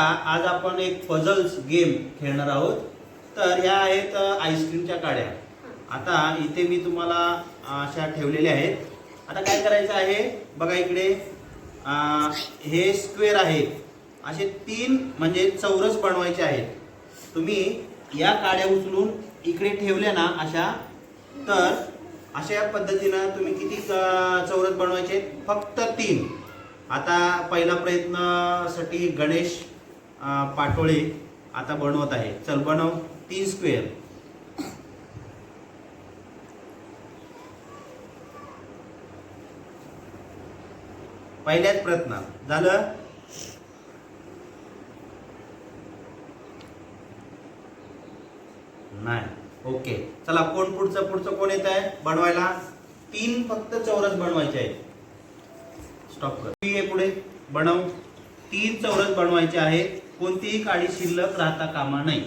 आज आपण एक पझल्स गेम खेळणार आहोत. तर ह्या आहेत आईस्क्रीमच्या काड्या. आता इथे मी तुम्हाला अशा ठेवलेल्या आहेत. आता काय करायचं आहे? बघा इकडे. हे स्क्वेअर आहे असे तीन म्हणजे चौरस बनवायचे आहेत. तुम्ही या काड्या उचलून इकडे ठेवल्या ना अशा. तर अशा पद्धतीनं तुम्ही किती चौरस बनवायचे? आहेत? फक्त तीन. आता पहिला प्रयत्नासाठी गणेश पाटोळे आता बनवत आहे. चल बनव. तीन स्क्वेअर पहिल्याच प्रयत्न झालं? नाही. ओके. चला कोण पुढचं पुढचं कोण येत आहे बनवायला? तीन फक्त चौरस बनवायचे आहेत. स्टॉप कर. पुढे. बनव. तीन चौरस बनवायचे आहेत. कोणतीही काळी शिल्लक राहता कामा नाही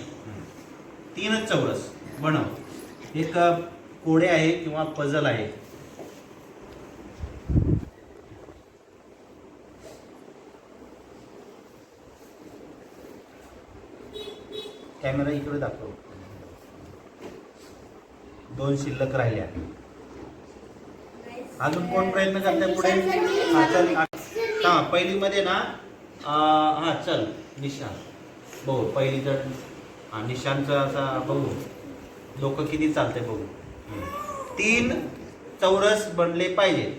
तीनच चौरस बनव. एक कोडे आहे किंवा पझल आहे. कॅमेरा इकडे दाखव. दोन शिल्लक राहिल्या. अजून कोण प्रयत्न करताय पुढे? हा पहिली मध्ये ना हा चल निशान बघू पहिली तर हा निशांचा असा बघू लोक किती चालते बघू. तीन चौरस बनले पाहिजे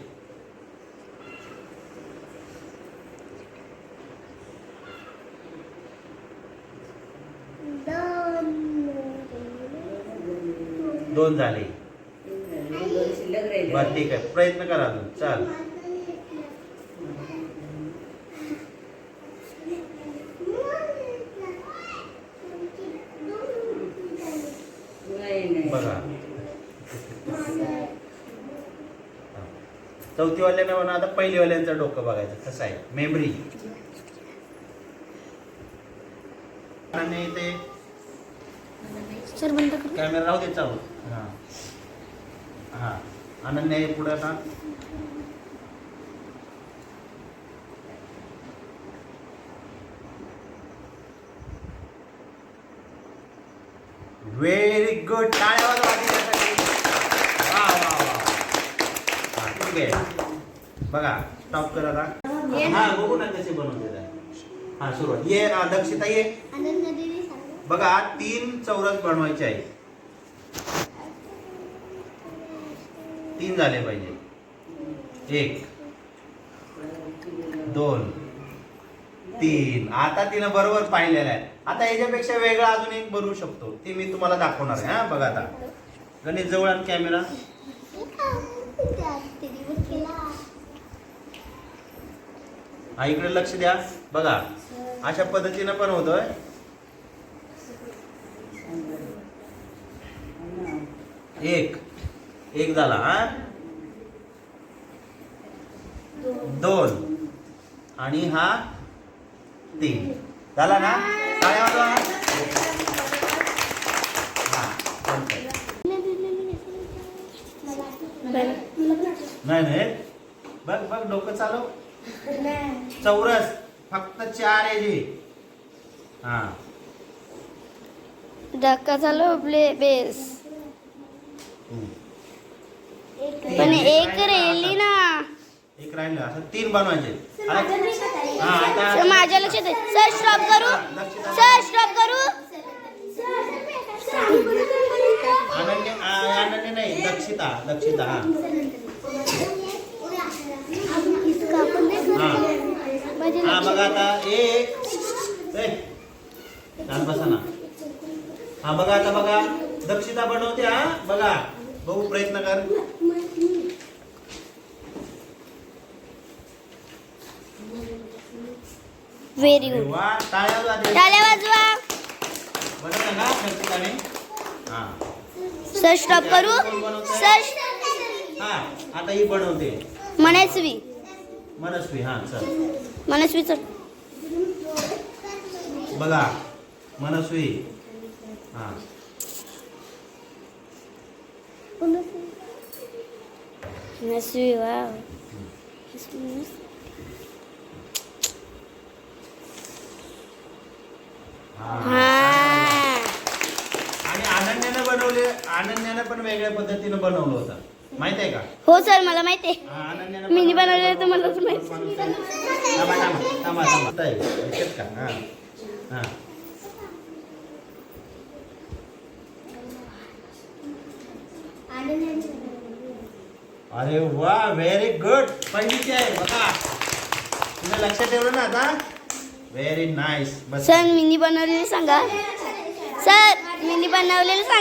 दोन झाले बर ठीक आहे प्रयत्न करा अजून चाल नाही नाही बघा. चौथीवाल्यानं म्हणा आता पहिलीवाल्यांचं डोकं बघायचं कसं आहे? मेमरी आणि ते सर बंद कर. कॅमेरा राहू दे चालू. हां. हां. अनन्या हे पुढे आता व्हेरी गुड टाळ्या वाजवा तिच्यासाठी. वा वा वा. ठीक आहे. बघा स्टॉप कर हा बघू ना कसे बनवते हा सुरुवात. ये हा, दक्षिता ये. बघा तीन चौरस बनवायचे आहे तीन झाले पाहिजे. एक दोन तीन. आता तिनं बरोबर पाहिलेलं आहे. आता याच्यापेक्षा वेगळा अजून एक बनवू शकतो. ते मी तुम्हाला दाखवणार आहे हा? बघा आता. गणेश जवळ आण कॅमेरा हा इकडे लक्ष द्या. बघा अशा पद्धतीनं पण होतोय. एक. एक झाला हा? दोन. आणि हा तीन. झाला ना? टाळ्या वाजवा. बंद कर. नाही नाही. बघ बघ डोकं चालव. चौरस. फक्त चार आहे जे. हा. धक्का चालू प्ले बेस. पण एक राहिली ना. एक राहिलं असं तीन बनवायचे. हा सर आता माझ्या लक्षात आहे. सर स्टॉप करू. सर स्टॉप करू. अनन्य आ- अनन्य नाही दक्षिता दक्षिता हा. हा बघा आता एक ए, शांत बसा ना हा बघा आता बघा. दक्षिता बनवते हा बघा. बघू प्रयत्न कर. व्हेरी गुड वा टाळ्या वाजवा. सर स्टॉप करू. सर हा आता ही बनवते. मनस्वी. मनस्वी हा चल. मनस्वी सर बघा मनस्वी. हा. मनस्वी वाव. आणि अनन्यानं बनवले अनन्यानं पण वेगळ्या पद्धतीनं बनवलं होतं. माहीत आहे का? हो सर मला माहिती आहे अनन्यानं मीनी बनवलं बनवलेलं तर मलाच. माहीत. थांबा थांबा थांबा थांबा ताई, याच्यात का? हा हा. अरे वा व्हेरी गुड पहिलीची आहे बघा. तुम्ही लक्षात ठेवलं ना आता? व्हेरी नाईस सर मिनी बनवलेलं सांगा. सर मिनी बनवलेलं सांगा.